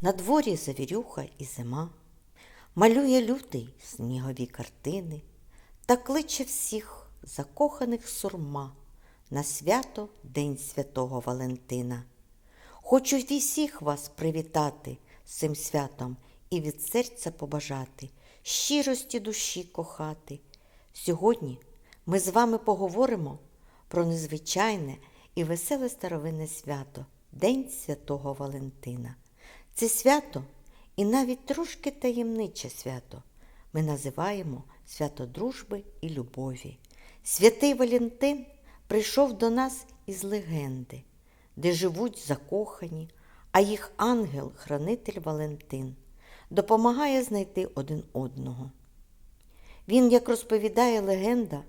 На дворі завірюха і зима, малює лютий снігові картини та кличе всіх закоханих сурма на свято День Святого Валентина. Хочу всіх вас привітати з цим святом і від серця побажати, щирості душі кохати. Сьогодні ми з вами поговоримо про незвичайне і веселе старовинне свято День Святого Валентина. Це свято і навіть трошки таємниче свято ми називаємо свято дружби і любові. Святий Валентин прийшов до нас із легенди, де живуть закохані, а їх ангел-хранитель Валентин допомагає знайти один одного. Він, як розповідає легенда,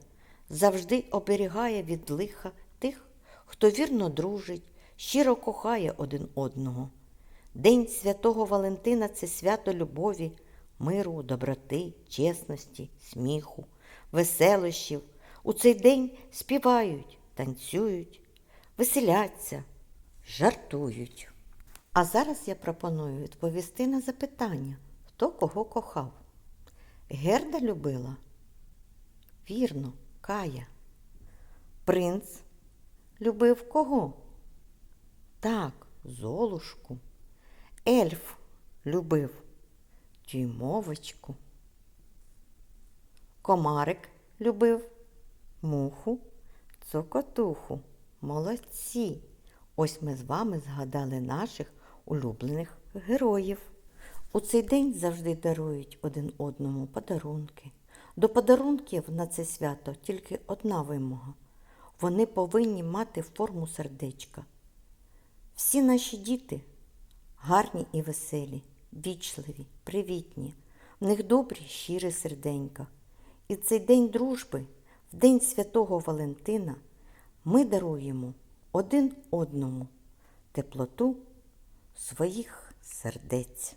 завжди оберігає від лиха тих, хто вірно дружить, щиро кохає один одного. День святого Валентина це свято любові, миру, доброти, чесності, сміху, веселощів. У цей день співають, танцюють, веселяться, жартують. А зараз я пропоную відповісти на запитання, хто кого кохав. Герда любила? Вірно, Кая. Принц любив кого? Так, Золушку. Ельф любив дюймовочку. Комарик любив муху, цокотуху. Молодці! Ось ми з вами згадали наших улюблених героїв. У цей день завжди дарують один одному подарунки. До подарунків на це свято тільки одна вимога. Вони повинні мати форму сердечка. Всі наші діти гарні і веселі, вічливі, привітні, в них добрі, щирі серденька. І цей день дружби, в день святого Валентина, ми даруємо один одному теплоту своїх сердець.